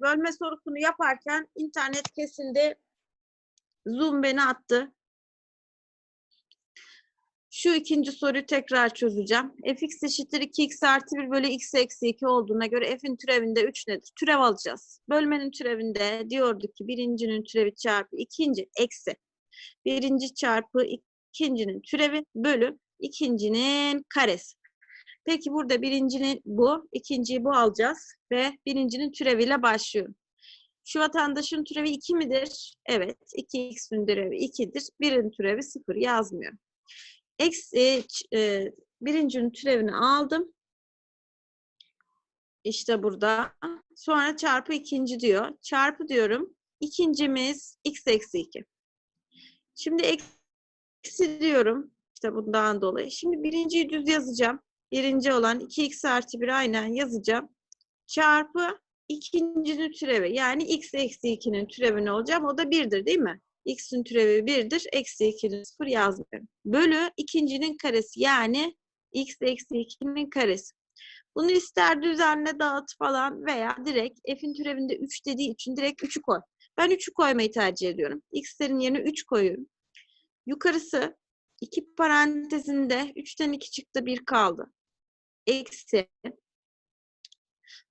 bölme sorusunu yaparken internet kesildi. Zoom beni attı. Şu ikinci soruyu tekrar çözeceğim. fx eşittir 2x artı 1 bölü x eksi 2 olduğuna göre f'in türevinde 3 nedir? Türev alacağız. Bölmenin türevinde diyorduk ki birincinin türevi çarpı ikinci eksi birinci çarpı ikincinin türevi bölü ikincinin karesi. Peki burada birincinin bu, ikinciyi bu alacağız ve birincinin türeviyle başlıyorum. Şu vatandaşın türevi 2 midir? Evet. 2x'in türevi 2'dir. Birin türevi 0 yazmıyorum. Eksi, ç- e, birincinin türevini aldım. İşte burada. Sonra çarpı ikinci diyor. Çarpı diyorum. İkincimiz x eksi 2. Şimdi eksi diyorum. İşte bundan dolayı. Şimdi birinciyi düz yazacağım. Birinci olan 2x artı 1 aynen yazacağım. Çarpı ikincinin türevi. Yani x eksi 2'nin türevi ne olacak? O da 1'dir değil mi? x'in türevi 1'dir. Eksi 2'nin 0 yazmıyorum. Bölü ikincinin karesi. Yani x eksi 2'nin karesi. Bunu ister düzenle dağıt falan veya direkt f'in türevinde 3 dediği için direkt 3'ü koy. Ben 3'ü koymayı tercih ediyorum. x'lerin yerine 3 koyuyorum. Yukarısı iki parantezinde 3'ten 2 çıktı 1 kaldı. Eksi.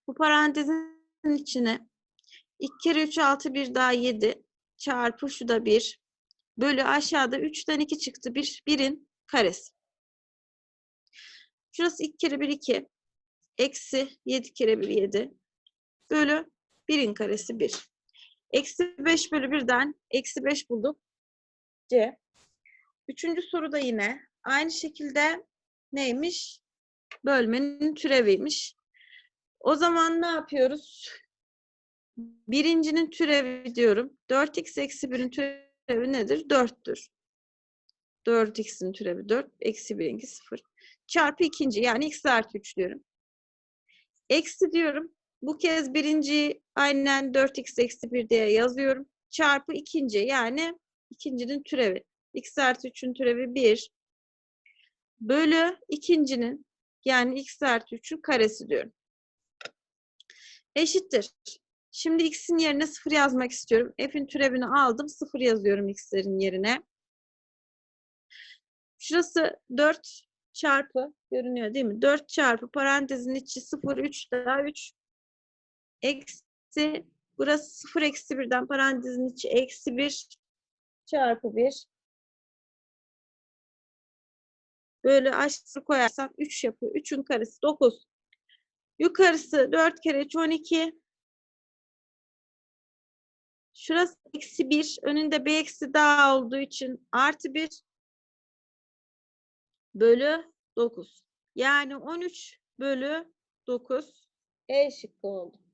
Bu parantezin içine 2 kere 3 6 1 daha 7 çarpı şu da 1 bölü aşağıda 3'ten 2 çıktı 1 1'in karesi. Şurası 2 kere 1 2 eksi 7 kere 1 7 bölü 1'in karesi 1. Eksi 5 bölü 1'den eksi 5 bulduk. C. Üçüncü soruda yine aynı şekilde neymiş? Bölmenin türeviymiş. O zaman ne yapıyoruz? Birincinin türevi diyorum. 4x eksi 1'in türevi nedir? 4'tür. 4x'in türevi 4. Eksi 1'inki 0. Çarpı ikinci yani x artı 3 diyorum. Eksi diyorum. Bu kez birinci aynen 4x eksi 1 diye yazıyorum. Çarpı ikinci yani ikincinin türevi. x artı 3'ün türevi 1. Bölü ikincinin yani x artı 3'ün karesi diyorum. Eşittir. Şimdi x'in yerine 0 yazmak istiyorum. F'in türevini aldım. 0 yazıyorum x'lerin yerine. Şurası 4 çarpı görünüyor değil mi? 4 çarpı parantezin içi 0 3 daha 3 eksi burası 0 eksi 1'den parantezin içi eksi 1 çarpı 1 böyle aşağı koyarsam 3 yapıyor. 3'ün karesi 9. Yukarısı 4 kere 3 12. Şurası eksi 1. Önünde bir eksi daha olduğu için artı 1 bölü 9. Yani 13 bölü 9 E şıkkı oldu.